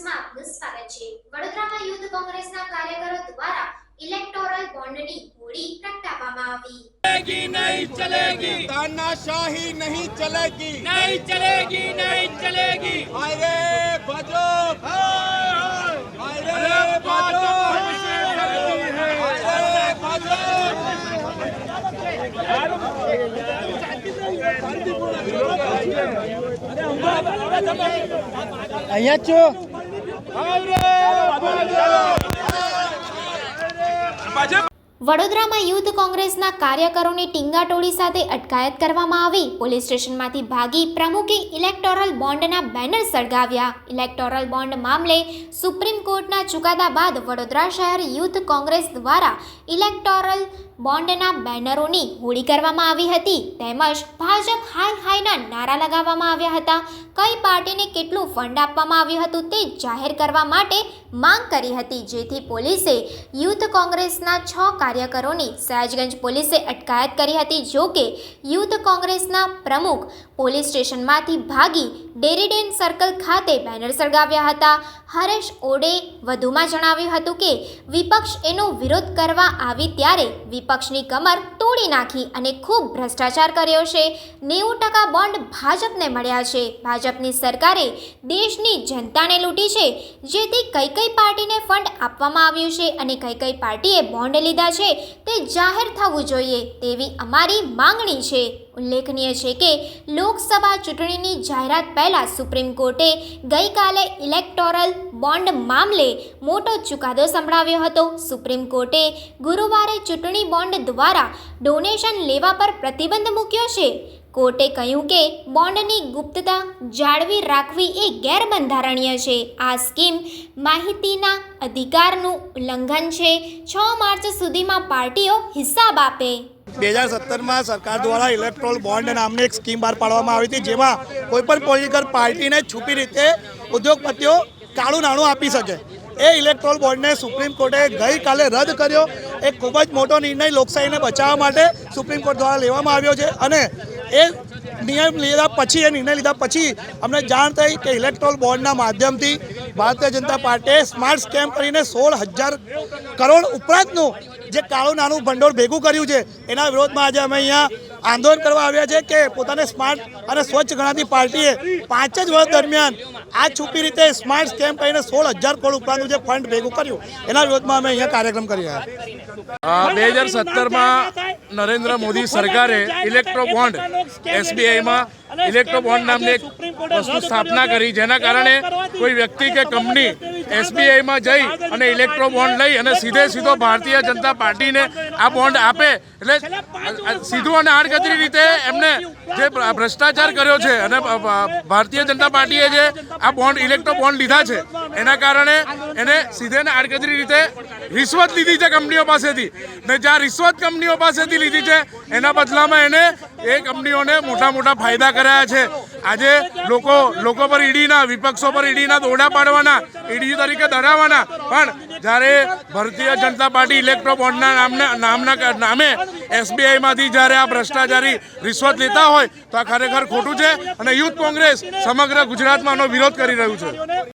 ન્યૂઝમાં આપનું સ્વાગત છે. વડોદરામાં યુથ કોંગ્રેસના કાર્યકરો દ્વારા ઇલેક્ટોરલ બોન્ડની હોડી પ્રગટાવવામાં આવી. ચલેગી નહીં ચલેગી. તાનાશાહી નહીં ચલેગી. નહીં ચલેગી નહીં ચલેગી. અરે ભાજપ. અહીંયા છો? 가이래! 가이래! 가이래! વડોદરામાં યુથ કોંગ્રેસના કાર્યકરોની ટીંગાટોળી સાથે અટકાયત કરવામાં આવી. પોલીસ સ્ટેશનમાંથી ભાગી પ્રમુખે ઇલેક્ટોરલ બોન્ડના બેનર સળગાવ્યા. ઇલેક્ટોરલ બોન્ડ મામલે સુપ્રીમ કોર્ટના ચુકાદા બાદ વડોદરા શહેર યુથ કોંગ્રેસ દ્વારા ઇલેક્ટોરલ બોન્ડના બેનરોની હોળી કરવામાં આવી હતી. તેમજ ભાજપ હાય હાયના નારા લગાવવામાં આવ્યા હતા. કઈ પાર્ટીને કેટલું ફંડ આપવામાં આવ્યું હતું તે જાહેર કરવા માટે માંગ કરી હતી. જેથી પોલીસે યુથ કોંગ્રેસના છ કાર્યકરોની સયાજગંજ પોલીસે અટકાયત કરી હતી, જો કે યુથ કોંગ્રેસના પ્રમુખ પોલીસ સ્ટેશનમાંથી ભાગી ડેરીડેન સર્કલ ખાતે બેનર સળગાવ્યા હતા. હરેશ ઓડે વધુમાં જણાવ્યું હતું કે, વિપક્ષ એનો વિરોધ કરવા આવી ત્યારે વિપક્ષની કમર તોડી નાખી અને ખૂબ ભ્રષ્ટાચાર કર્યો છે. નેવું ટકા બોન્ડ ભાજપને મળ્યા છે. ભાજપની સરકારે દેશની જનતાને લૂંટી છે, જેથી કઈ કઈ પાર્ટીને ફંડ આપવામાં આવ્યું છે અને કઈ કઈ પાર્ટીએ બોન્ડ લીધા છે. તે જાહેર થવું જોઈએ તેવી અમારી માંગણી છે. ઉલ્લેખનીય છે કે, લોકસભા ચૂંટણીની જાહેરાત પહેલાં સુપ્રીમ કોર્ટે ગઈકાલે ઇલેક્ટોરલ બોન્ડ મામલે મોટો ચુકાદો સંભળાવ્યો હતો. સુપ્રીમ કોર્ટે ગુરુવારે ચૂંટણી બોન્ડ દ્વારા ડોનેશન લેવા પર પ્રતિબંધ મૂક્યો છે. કોર્ટે કહ્યું કે બોન્ડની ગુપ્તતા જાળવી રાખવી એ ગેરબંધારણીય છે. આ સ્કીમ માહિતીના અધિકારનું ઉલ્લંઘન છે. છ માર્ચ સુધીમાં પાર્ટીઓ હિસાબ આપે. બે હજાર સત્તરમાં સરકાર દ્વારા ઇલેક્ટ્રોલ બોન્ડ નામની એક સ્કીમ બહાર પાડવામાં આવી હતી, જેમાં કોઈપણ પોલિટિકલ પાર્ટીને છુપી રીતે ઉદ્યોગપતિઓ કાળું નાણું આપી શકે. એ ઇલેક્ટ્રોલ બોન્ડને સુપ્રીમ કોર્ટે ગઈકાલે રદ કર્યો. એક ખૂબ જ મોટો નિર્ણય લોકશાહીને બચાવવા માટે સુપ્રીમ કોર્ટ દ્વારા લેવામાં આવ્યો છે. અને એ નિયમ લીધા પછી, એ નિર્ણય લીધા પછી અમને જાણ થઈ કે ઇલેક્ટ્રોલ બોન્ડના માધ્યમથી ભારતીય જનતા પાર્ટીએ સ્માર્ટ સ્કેમ કરીને સોળ હજાર કરોડ ઉપરાંતનું જે કાળું નાનું ભંડોળ ભેગું કર્યું છે, એના વિરોધમાં આજે અમે અહીંયા આંદોલન કરવા આવ્યા છે કે પોતાને સ્માર્ટ અને સ્વચ્છ ગણાતી પાર્ટીએ પાંચ જ વર્ષ દરમિયાન આ છુપી રીતે સ્માર્ટ સ્કેમ કરીને સોળ હજાર કરોડ ઉપરાંતનું જે ફંડ ભેગું કર્યું, એના વિરોધમાં અમે અહીંયા કાર્યક્રમ કરી રહ્યા બે હજાર સત્તરમાં નરેન્દ્ર મોદી સરકારે ઇલેક્ટ્રો બોન્ડ એસબીઆઈમાં ઇલેક્ટ્રો બોન્ડ નામની એક વસ્તુ સ્થાપના કરી જેના કારણે કોઈ વ્યક્તિ કે કંપની એસબીઆઈમાં જઈ અને ઇલેક્ટ્રો બોન્ડ લઈ અને સીધે સીધો ભારતીય જનતા પાર્ટીને આ બોન્ડ આપે. એટલે સીધું અને આડકતરી રીતે એમને જે ભ્રષ્ટાચાર કર્યો છે અને ભારતીય જનતા પાર્ટીએ જે આ બોન્ડ ઇલેક્ટ્રો બોન્ડ લીધા છે, એના કારણે એને સીધે ને આડકતરી રીતે રિશ્વત લીધી છે કંપનીઓ પાસેથી. ને જ્યાં રિશ્વત કંપનીઓ પાસેથી લીધી છે, એના બદલામાં એને એ કંપનીઓને મોટા મોટા ફાયદા કરાયા છે. આજે લોકો લોકો પર ઈડીના, વિપક્ષો પર ઈડીના દોડા પાડવાના, ઈડી તરીકે ધરાવવાના પણ જ્યારે ભારતીય જનતા પાર્ટી ઇલેક્ટ્રો બોન્ડના નામના નામના, નામે એસબીઆઈમાંથી જ્યારે આ ભ્રષ્ટાચારી રિશ્વત લેતા હોય, તો આ ખરેખર ખોટું છે અને યુથ કોંગ્રેસ સમગ્ર ગુજરાતમાં વિરોધ કરી રહ્યું છે.